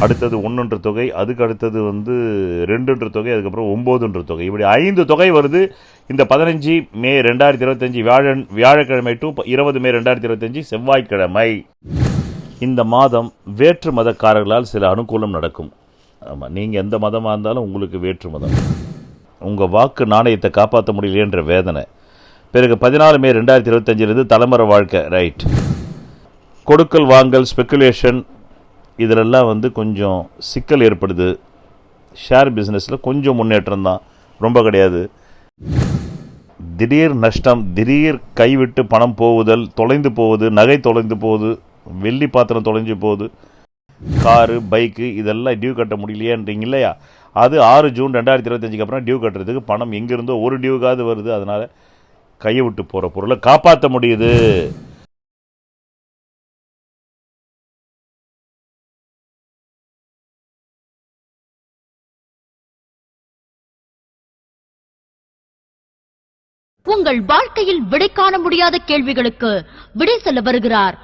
அடுத்தது ஒன்றுன்ற தொகை அதுக்கு அடுத்தது வந்து ரெண்டுன்ற தொகை அதுக்கப்புறம் ஒம்போதுன்ற தொகை. இப்படி ஐந்து தொகை வருது. இந்த பதினஞ்சு மே ரெண்டாயிரத்தி இருபத்தஞ்சி வியாழன் வியாழக்கிழமை டு இருபது மே ரெண்டாயிரத்தி இருபத்தஞ்சி செவ்வாய்க்கிழமை. இந்த மாதம் வேற்று மதக்காரர்களால் சில அனுகூலம் நடக்கும். ஆமாம் நீங்கள் எந்த மதமாக இருந்தாலும் உங்களுக்கு வேற்று மதம். உங்கள் வாக்கு நாணயத்தை காப்பாற்ற முடியலையன்ற வேதனை. பிறகு பதினாலு மே ரெண்டாயிரத்தி இருபத்தஞ்சிலிருந்து தலைமுறை வாழ்க்கை. ரைட். கொடுக்கல் வாங்கல் ஸ்பெக்குலேஷன் இதிலெல்லாம் வந்து கொஞ்சம் சிக்கல் ஏற்படுது. ஷேர் பிஸ்னஸில் கொஞ்சம் முன்னேற்றம் தான். ரொம்ப கிடையாது. திடீர் நஷ்டம் திடீர் கைவிட்டு பணம் போகுதல் தொலைந்து போகுது நகை தொலைந்து போகுது வெள்ளி பாத்திரம் தொலைஞ்சு போகுது. காரு பைக்கு இதெல்லாம் டியூ கட்ட முடியலையேன்றீங்க இல்லையா? அது ஆறு ஜூன் ரெண்டாயிரத்தி இருபத்தஞ்சுக்கு அப்புறம் டியூ கட்டுறதுக்கு பணம் எங்கேருந்தோ ஒரு டியூக்காவது வருது. அதனால் கையை விட்டு போகிற பொருளை காப்பாற்ற முடியுது. உங்கள் வாழ்க்கையில் விடை காண முடியாத கேள்விகளுக்கு விடை சொல்ல வருகிறார்.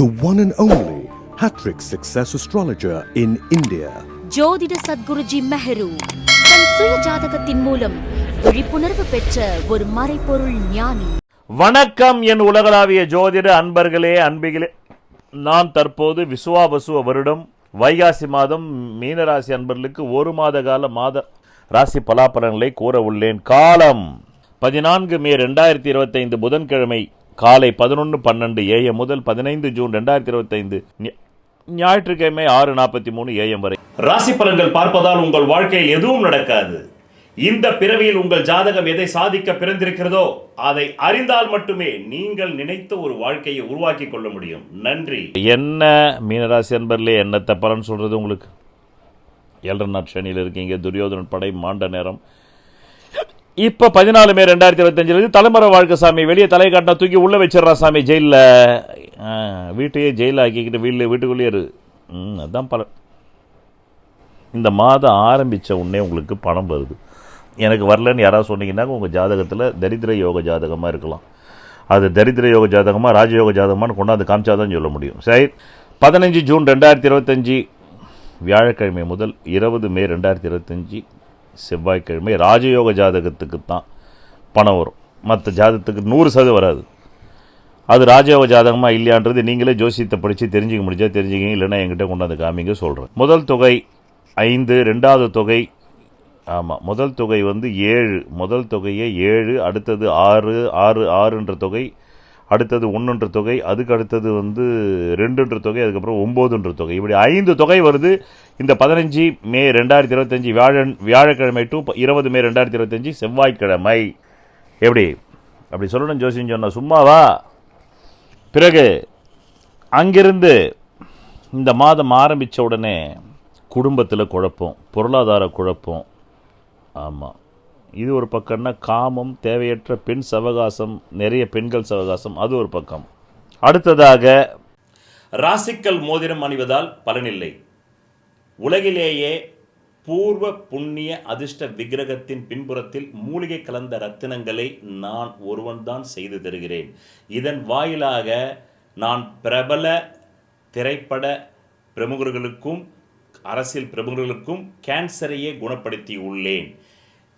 The one and only Hattrick Success Astrologer in India. ஜோதிட சத்குருஜி மெஹரு தன் சுய ஜாதகத்தின் மூலம் விழிப்புணர்வு பெற்ற ஒரு மறைபொருள் ஞானி. வணக்கம் என் உலகளாவிய ஜோதிட அன்பர்களே அன்பிகளே. நான் தற்போது விசுவாபசுவ வருடம் வைகாசி மாதம் மீனராசி அன்பர்களுக்கு ஒரு மாத கால மாத ராசி பலாபலன்களை கூற உள்ளேன். காலம் பதினான்கு மே ரெண்டாயிரத்தி இருபத்தைந்து புதன்கிழமை காலை பதினொன்று பன்னெண்டு ஏஎம் முதல் பதினைந்து ஜூன் ரெண்டாயிரத்தி இருபத்தைந்து ஞாயிற்றுக்கிழமை ஆறு நாற்பத்தி மூணு ஏஎம் வரை. ராசி பலன்கள் பார்ப்பதால் உங்கள் வாழ்க்கையில் எதுவும் நடக்காது. இந்த பிறவியில் உங்கள் ஜாதகம் எதை சாதிக்க பிறந்திருக்கிறதோ அதை அறிந்தால் மட்டுமே நீங்கள் நினைத்த ஒரு வாழ்க்கையை உருவாக்கி கொள்ள முடியும். நன்றி. என்ன மீனராசி அன்பர்லே என்னத்தை பலன் சொல்கிறது உங்களுக்கு? ஏழரை நாட் சனியில் இருக்கீங்க துரியோதனன் படை மாண்ட நேரம். இப்போ பதினாலு மே ரெண்டாயிரத்தி இருபத்தஞ்சிலேருந்து தலைமுறை வாழ்க்கை சாமி வெளியே தலை காட்டினா தூக்கி உள்ளே வச்சிடறா சாமி ஜெயிலில். வீட்டையே ஜெயிலில் ஆக்கிக்கிட்டு வீட்டில் வீட்டுக்குள்ளேயே இரு. ம் அதுதான் பலன் இந்த மாதம் ஆரம்பித்த உடனே உங்களுக்கு பணம் வருது. எனக்கு வரலன்னு யாராவது சொன்னீங்கன்னா உங்கள் ஜாதகத்தில் தரித்திர யோக ஜாதகமாக இருக்கலாம். அது தரித்திர யோக ஜாதகமாக ராஜயோக ஜாதகமானு கொண்டாந்து காமிச்சா தான் சொல்ல முடியும். சரி பதினஞ்சு ஜூன் ரெண்டாயிரத்தி இருபத்தஞ்சி வியாழக்கிழமை முதல் இருபது மே ரெண்டாயிரத்தி இருபத்தஞ்சி செவ்வாய்க்கிழமை ராஜயோக ஜாதகத்துக்கு தான் பணம் வரும். மற்ற ஜாதகத்துக்கு நூறு சதவீதம் வராது. அது ராஜயோக ஜாதகமாக இல்லையான்றது நீங்களே ஜோசியத்தை படித்து தெரிஞ்சுக்க முடிஞ்சா தெரிஞ்சுக்கிங்க இல்லைன்னா என்கிட்ட கொண்டாந்து காமிங்க சொல்கிறேன் முதல் தொகை ஐந்து ரெண்டாவது தொகை ஆமாம் முதல் தொகை வந்து ஏழு முதல் தொகையே ஏழு அடுத்தது ஆறு ஆறு ஆறுன்ற தொகை அடுத்தது ஒன்றுன்ற தொகை அதுக்கு அடுத்தது வந்து ரெண்டுன்ற தொகை அதுக்கப்புறம் ஒம்போதுன்ற தொகை. இப்படி ஐந்து தொகை வருது. இந்த பதினஞ்சு மே ரெண்டாயிரத்தி இருபத்தஞ்சி வியாழன் வியாழக்கிழமை டு இருபது மே ரெண்டாயிரத்தி இருபத்தஞ்சி செவ்வாய்க்கிழமை. எப்படி? அப்படி சொல்லணும் ஜோசியம் சொன்னால் சும்மாவா? பிறகு அங்கிருந்து இந்த மாதம் ஆரம்பித்த உடனே குடும்பத்தில் குழப்பம் பொருளாதார குழப்பம். ஆமாம் இது ஒரு பக்கம்னா காமம் தேவையற்ற பெண் சவகாசம் நிறைய பெண்கள் சவகாசம் அது ஒரு பக்கம். அடுத்ததாக ராசிக்கல் மோதிரம் அணிவதால் பலனில்லை. உலகிலேயே பூர்வ புண்ணிய அதிர்ஷ்ட விக்கிரகத்தின் பின்புறத்தில் மூலிகை கலந்த ரத்தினங்களை நான் ஒருவன்தான் செய்து தருகிறேன். இதன் வாயிலாக நான் பிரபல திரைப்பட பிரமுகர்களுக்கும் அரசியல் பிரமுகர்களுக்கும் கேன்சரையே குணப்படுத்தி உள்ளேன்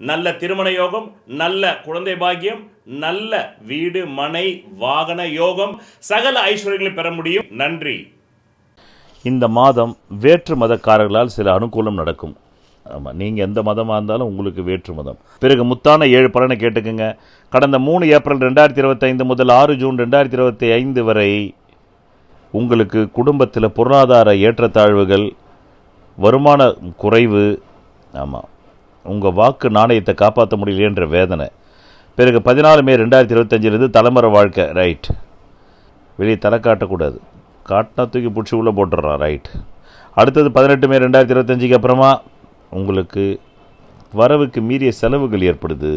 நல்ல திருமண யோகம் நல்ல குழந்தை பாக்கியம் நல்ல வீடு மனை வாகன யோகம் சகல ஐஸ்வர்யங்களை பெற முடியும். நன்றி. இந்த மாதம் வேற்று மதக்காரர்களால் சில அனுகூலம் நடக்கும். ஆமாம் நீங்கள் எந்த மதமாக இருந்தாலும் உங்களுக்கு வேற்று மதம். பிறகு முத்தான ஏழு பலனை கேட்டுக்குங்க. கடந்த மூணு ஏப்ரல் ரெண்டாயிரத்தி இருபத்தைந்து முதல் ஆறு ஜூன் ரெண்டாயிரத்தி இருபத்தி ஐந்து வரை உங்களுக்கு குடும்பத்தில் பொருளாதார ஏற்றத்தாழ்வுகள் வருமான குறைவு ஆமாம் உங்கள் வாக்கு நாணயத்தை காப்பாற்ற முடியலன்ற வேதனை. பிறகு பதினாலு மே ரெண்டாயிரத்தி இருபத்தஞ்சிலிருந்து தலைமுறை வாழ்க்கை ரைட் வெளியே தலை காட்டக்கூடாது. காட்டினா தூக்கி பிடிச்சி உள்ளே போட்டுடுறான் ரைட் அடுத்தது பதினெட்டு மே ரெண்டாயிரத்தி இருபத்தஞ்சிக்கு அப்புறமா உங்களுக்கு வரவுக்கு மீறிய செலவுகள் ஏற்படுது.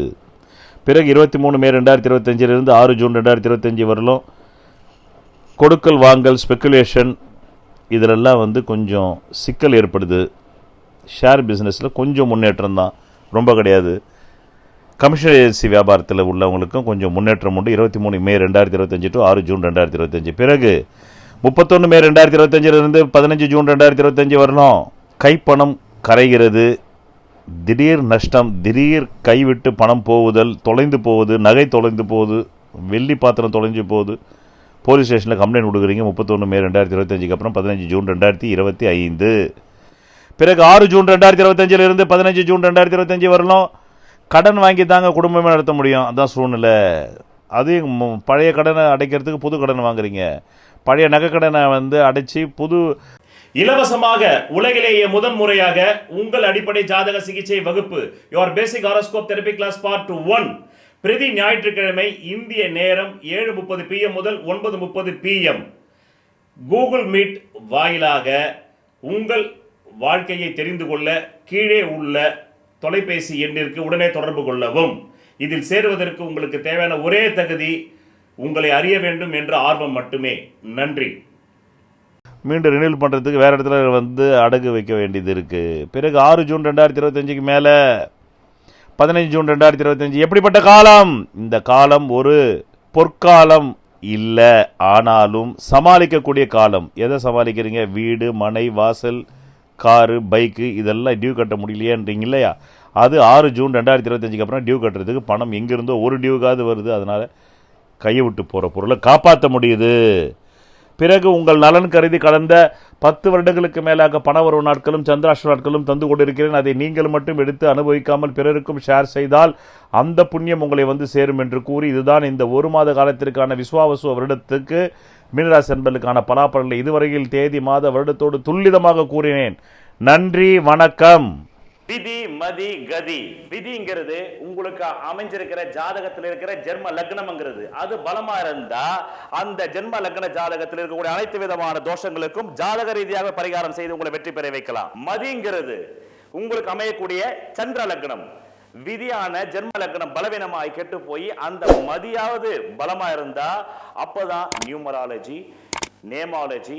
பிறகு இருபத்தி மூணு மே ரெண்டாயிரத்தி இருபத்தஞ்சிலிருந்து ஆறு ஜூன் ரெண்டாயிரத்தி இருபத்தஞ்சி வரலும் கொடுக்கல் வாங்கல் ஸ்பெக்குலேஷன் இதிலெல்லாம் வந்து கொஞ்சம் சிக்கல் ஏற்படுது. ஷேர் பிஸ்னஸில் கொஞ்சம் முன்னேற்றம் தான். ரொம்ப கிடையாது. கமிஷன் ஏஜென்சி வியாபாரத்தில் உள்ளவங்களுக்கும் கொஞ்சம் முன்னேற்றம் உண்டு. இருபத்தி மூணு மே ரெண்டாயிரத்தி இருபத்தஞ்சி டு ஆறு ஜூன் ரெண்டாயிரத்தி இருபத்தஞ்சி பிறகு முப்பத்தொன்று மே ரெண்டாயிரத்தி இருபத்தஞ்சிலிருந்து பதினஞ்சு ஜூன் ரெண்டாயிரத்தி இருபத்தஞ்சி வரணும். கைப்பணம் கரைகிறது. திடீர் நஷ்டம் திடீர் கைவிட்டு பணம் போகுதல் தொலைந்து போகுது நகை தொலைந்து போகுது வெள்ளி பாத்திரம் தொலைஞ்சு போகுது. போலீஸ் ஸ்டேஷனில் கம்ப்ளைண்ட் கொடுக்குறீங்க. முப்பத்தொன்று மே ரெண்டாயிரத்தி இருபத்தஞ்சிக்கு அப்புறம் பதினஞ்சு ஜூன் ரெண்டாயிரத்தி இருபத்தி ஐந்து. பிறகு ஆறு ஜூன் ரெண்டாயிரத்தி இருபத்தஞ்சிலிருந்து பதினஞ்சு ஜூன் ரெண்டாயிரத்தி இருபத்தஞ்சி வரலாம் கடன் வாங்கி தாங்க குடும்பமே நடத்த முடியும். அதான் சூழ்நிலை. அதையும் பழைய கடனை அடைக்கிறதுக்கு புது கடன் வாங்குறீங்க. பழைய நகை கடனை வந்து அடைச்சி புது இலவசமாக உலகிலேயே முதன் முறையாக உங்கள் அடிப்படை ஜாதக சிகிச்சை வகுப்பு your basic horoscope therapy class part one பிரதி ஞாயிற்றுக்கிழமை இந்திய நேரம் ஏழு முப்பது பிஎம் முதல் ஒன்பது முப்பது பிஎம் கூகுள் மீட் வாயிலாக உங்கள் வாழ்க்கையை தெரிந்து கொள்ள கீழே உள்ள தொலைபேசி எண்ணிற்கு உடனே தொடர்பு கொள்ளவும். இதில் சேருவதற்கு உங்களுக்கு தேவையான ஒரே தகுதி உங்களை அறிய வேண்டும் என்ற ஆர்வம் மட்டுமே. நன்றி. மீண்டும் ரினியூல் பண்ணுறதுக்கு வேறு இடத்துல வந்து அடகு வைக்க வேண்டியது இருக்குது பிறகு ஆறு ஜூன் ரெண்டாயிரத்தி இருபத்தஞ்சிக்கு மேலே பதினஞ்சு ஜூன் ரெண்டாயிரத்தி இருபத்தஞ்சி எப்படிப்பட்ட காலம்? இந்த காலம் ஒரு பொற்காலம் இல்லை ஆனாலும் சமாளிக்கக்கூடிய காலம். எதை சமாளிக்கிறீங்க? வீடு மனை வாசல் காரு பைக்கு இதெல்லாம் டியூ கட்ட முடியலையேன்றீங்க இல்லையா? அது ஆறு ஜூன் ரெண்டாயிரத்தி இருபத்தஞ்சுக்கு அப்புறம் டியூ கட்டுறதுக்கு பணம் எங்கேருந்தோ ஒரு டியூக்காவது வருது. அதனால் கையை விட்டு போகிற பொருளை காப்பாற்ற முடியுது. பிறகு உங்கள் நலன் கருதி கடந்த பத்து வருடங்களுக்கு மேலாக பணவரவு நாட்களும் சந்திராஷ்ட நாட்களும் தந்து கொண்டிருக்கிறேன். அதை நீங்கள் மட்டும் எடுத்து அனுபவிக்காமல் பிறருக்கும் ஷேர் செய்தால் அந்த புண்ணியம் உங்களை வந்து சேரும் என்று கூறி இதுதான் இந்த ஒரு மாத காலத்திற்கான விஸ்வாவசு வருடத்துக்கு மீனராசி என்பதற்கான பலாபலன்களை இதுவரையில் தேதி மாத வருடத்தோடு துல்லிதமாக கூறினேன். நன்றி வணக்கம். விதி மதி கதி. விதிங்கிறது உங்களுக்கு அமைஞ்சிருக்கிற ஜாதகத்தில் இருக்கிற ஜென்ம லக்னம்ங்கிறது. அது பலமா இருந்தா அந்த ஜென்ம லக்ன ஜாதகத்தில் இருக்கக்கூடிய அனைத்து விதமான தோஷங்களுக்கும் ஜாதக ரீதியாக பரிகாரம் செய்து உங்களை வெற்றி பெற வைக்கலாம். மதிங்கிறது உங்களுக்கு அமையக்கூடிய சந்திர லக்னம். விதியான ஜென்ம லக்னம் பலவீனமாய் கெட்டு போய் அந்த மதியாவது பலமா இருந்தா அப்பதான் நியூமராலஜி நேமாலஜி